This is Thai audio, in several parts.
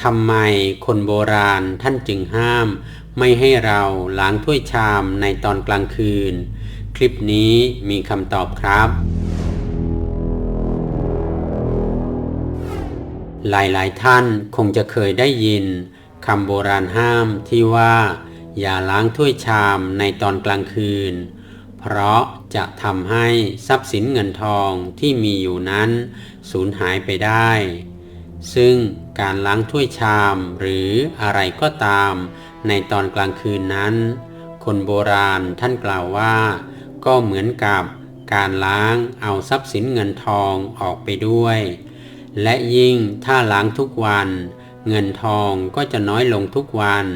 ทำไมคนโบราณท่านจึงห้าม ไม่ให้เราล้างถ้วยชามในตอนกลางคืน คลิปนี้มีคำตอบครับ หลายๆท่านคงจะเคยได้ยินคำโบราณห้ามที่ว่า อย่าล้างถ้วยชามในตอนกลางคืน เพราะจะทำให้ทรัพย์สินเงินทองที่มีอยู่นั้น สูญหายไปได้ ซึ่ง การล้างถ้วยชามหรืออะไรก็ตาม ในตอนกลางคืนนั้น คนโบราณท่านกล่าวว่า ก็เหมือนกับการล้างเอาทรัพย์สินเงินทองออกไปด้วย และยิ่งถ้าล้างทุกวัน เงินทองก็จะน้อยลงทุกวัน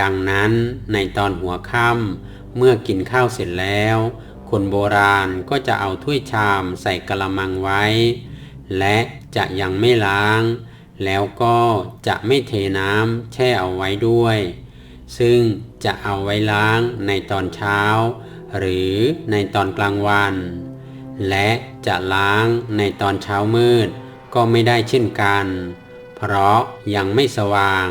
ดังนั้นในตอนหัวค่ำเมื่อกินข้าวเสร็จแล้ว คนโบราณก็จะเอาถ้วยชามใส่กระมังไว้ และจะยังไม่ล้าง แล้วก็จะไม่เทน้ำแช่เอาไว้ด้วย ซึ่งจะเอาไว้ล้างในตอนเช้า หรือในตอนกลางวัน และจะล้างในตอนเช้ามืดก็ไม่ได้เช่นกัน เพราะยังไม่สว่าง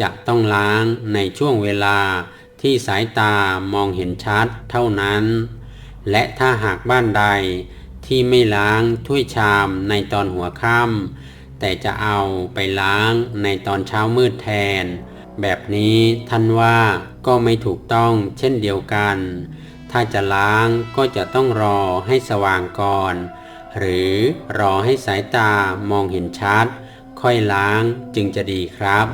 จะต้องล้างในช่วงเวลาที่สายตามองเห็นชัดเท่านั้น และถ้าหากบ้านใดที่ไม่ล้างถ้วยชามในตอนหัวค่ำ แต่จะเอาไปล้างในตอนเช้ามืดแทน แบบนี้ท่านว่าก็ไม่ถูกต้องเช่นเดียวกัน ถ้าจะล้างก็จะต้องรอให้สว่างก่อน หรือรอให้สายตามองเห็นชัด ค่อยล้างจึงจะดีครับ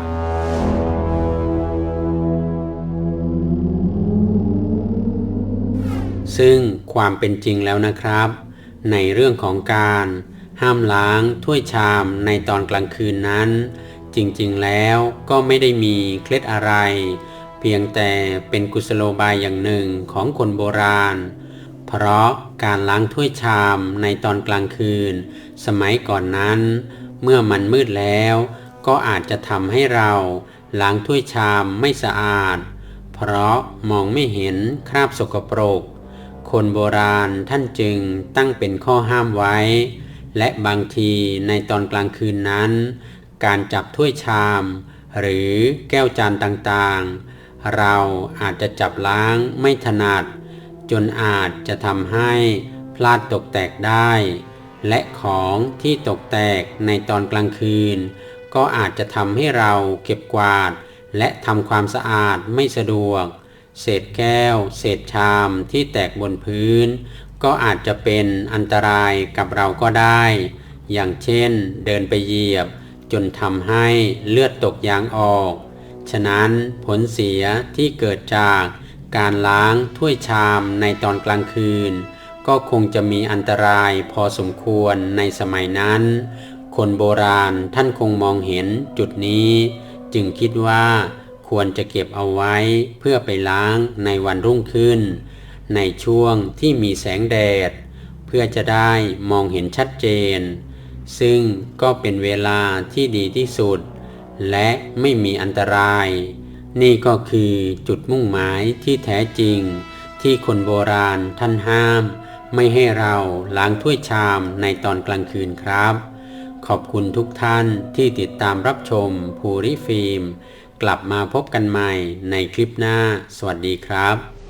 ซึ่งความเป็นจริงแล้วนะครับ ในเรื่องของการ ห้ามล้างถ้วยชามในตอนกลางคืนนั้น จริงๆแล้วก็ไม่ได้มีเคล็ดอะไร เพียงแต่เป็นกุศโลบายอย่างหนึ่งของคนโบราณ เพราะการล้างถ้วยชามในตอนกลางคืน สมัยก่อนนั้น เมื่อมันมืดแล้วก็อาจจะทำให้เราล้างถ้วยชามไม่สะอาด เพราะมองไม่เห็นคราบสกปรก คนโบราณท่านจึงตั้งเป็นข้อห้ามไว้ และบางทีในตอนกลางคืนนั้น การจับถ้วยชาม หรือแก้วจานต่างๆ เราอาจจะจับล้างไม่ถนัด จนอาจจะทำให้พลาดตกแตกได้ และของที่ตกแตกในตอนกลางคืน ก็อาจจะทำให้เราเก็บกวาด และทำความสะอาดไม่สะดวก เศษแก้ว เศษชามที่แตกบนพื้น ก็อาจจะเป็นอันตรายกับเราก็ได้ อย่างเช่นเดินไปเหยียบ จนทำให้เลือดตกยางออก ฉะนั้นผลเสียที่เกิดจากการล้างถ้วยชามในตอนกลางคืน ก็คงจะมีอันตรายพอสมควรในสมัยนั้น คนโบราณท่านคงมองเห็นจุดนี้ จึงคิดว่า ควรจะเก็บเอาไว้เพื่อไปล้างในวันรุ่งขึ้น ในช่วงที่มีแสงแดด เพื่อจะได้มองเห็นชัดเจน ซึ่งก็เป็นเวลาที่ดีที่สุด และไม่มีอันตราย นี่ก็คือจุดมุ่งหมายที่แท้จริง ที่คนโบราณท่านห้าม ไม่ให้เราล้างถ้วยชามในตอนกลางคืนครับ ขอบคุณทุกท่านที่ติดตามรับชมภูริฟิล์ม กลับมาพบกันใหม่ในคลิปหน้า สวัสดีครับ